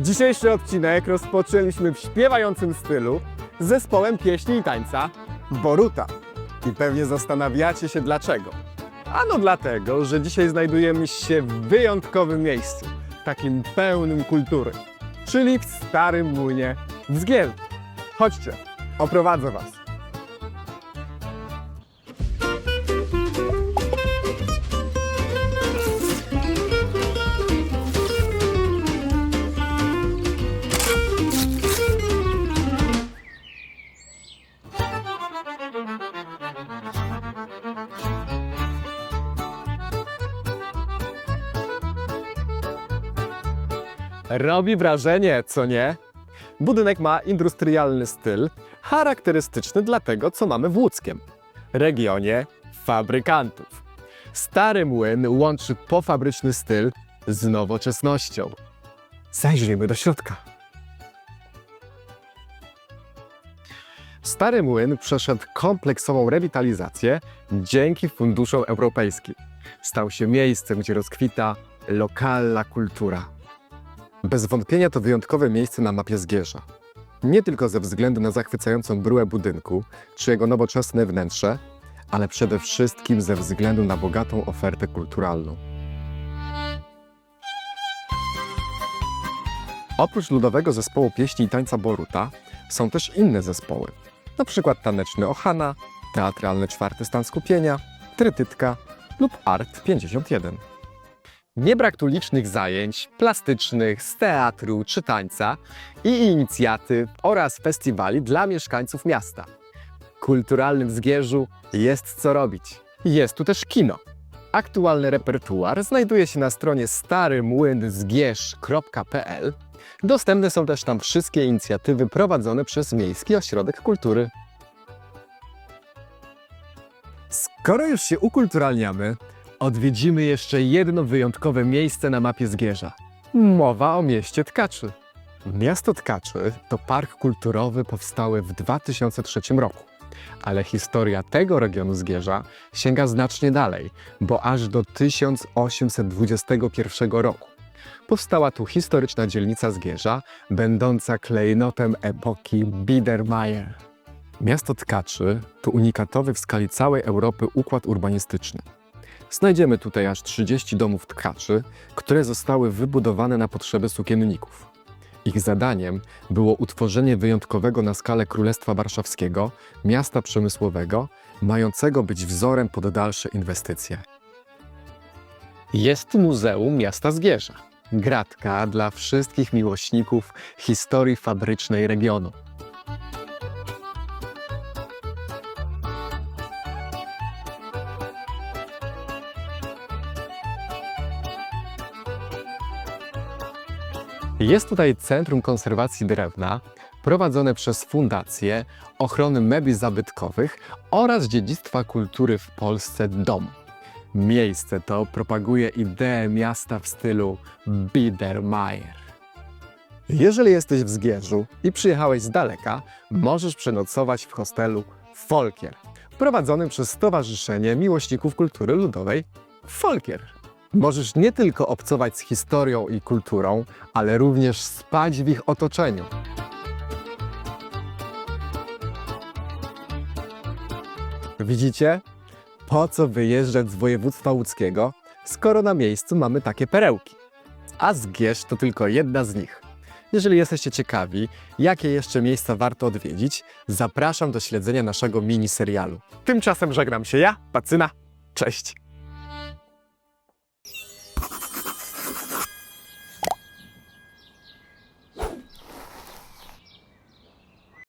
Dzisiejszy odcinek rozpoczęliśmy w śpiewającym stylu z zespołem pieśni i tańca Boruta. I pewnie zastanawiacie się dlaczego. Ano dlatego, że dzisiaj znajdujemy się w wyjątkowym miejscu, takim pełnym kultury, czyli w Starym Młynie w Zgiel. Chodźcie, oprowadzę Was. Robi wrażenie, co nie? Budynek ma industrialny styl, charakterystyczny dla tego, co mamy w Łódzkiem, regionie fabrykantów. Stary młyn łączy pofabryczny styl z nowoczesnością. Zajrzyjmy do środka. Stary młyn przeszedł kompleksową rewitalizację dzięki funduszom europejskim. Stał się miejscem, gdzie rozkwita lokalna kultura. Bez wątpienia to wyjątkowe miejsce na mapie Zgierza. Nie tylko ze względu na zachwycającą bryłę budynku czy jego nowoczesne wnętrze, ale przede wszystkim ze względu na bogatą ofertę kulturalną. Oprócz ludowego zespołu pieśni i tańca Boruta są też inne zespoły, przykład taneczny Ohana, teatralny Czwarty Stan Skupienia, Trytytka lub Art 51. Nie brak tu licznych zajęć plastycznych, z teatru czy tańca i inicjatyw oraz festiwali dla mieszkańców miasta. W kulturalnym Zgierzu jest co robić. Jest tu też kino. Aktualny repertuar znajduje się na stronie starymłynzgierz.pl. Dostępne są też tam wszystkie inicjatywy prowadzone przez Miejski Ośrodek Kultury. Skoro już się ukulturalniamy, odwiedzimy jeszcze jedno wyjątkowe miejsce na mapie Zgierza. Mowa o mieście Tkaczy. Miasto Tkaczy to park kulturowy powstały w 2003 roku. Ale historia tego regionu Zgierza sięga znacznie dalej, bo aż do 1821 roku. Powstała tu historyczna dzielnica Zgierza, będąca klejnotem epoki Biedermeier. Miasto Tkaczy to unikatowy w skali całej Europy układ urbanistyczny. Znajdziemy tutaj aż 30 domów tkaczy, które zostały wybudowane na potrzeby sukienników. Ich zadaniem było utworzenie wyjątkowego na skalę Królestwa Warszawskiego, miasta przemysłowego, mającego być wzorem pod dalsze inwestycje. Jest Muzeum Miasta Zgierza, gratka dla wszystkich miłośników historii fabrycznej regionu. Jest tutaj Centrum Konserwacji Drewna, prowadzone przez Fundację Ochrony Mebli Zabytkowych oraz Dziedzictwa Kultury w Polsce DOM. Miejsce to propaguje ideę miasta w stylu Biedermeier. Jeżeli jesteś w Zgierzu i przyjechałeś z daleka, możesz przenocować w hostelu Folkier, prowadzonym przez Stowarzyszenie Miłośników Kultury Ludowej Folkier. Możesz nie tylko obcować z historią i kulturą, ale również spać w ich otoczeniu. Widzicie? Po co wyjeżdżać z województwa łódzkiego, skoro na miejscu mamy takie perełki? A Zgierz to tylko jedna z nich. Jeżeli jesteście ciekawi, jakie jeszcze miejsca warto odwiedzić, zapraszam do śledzenia naszego mini serialu. Tymczasem żegnam się ja, Pacyna. Cześć!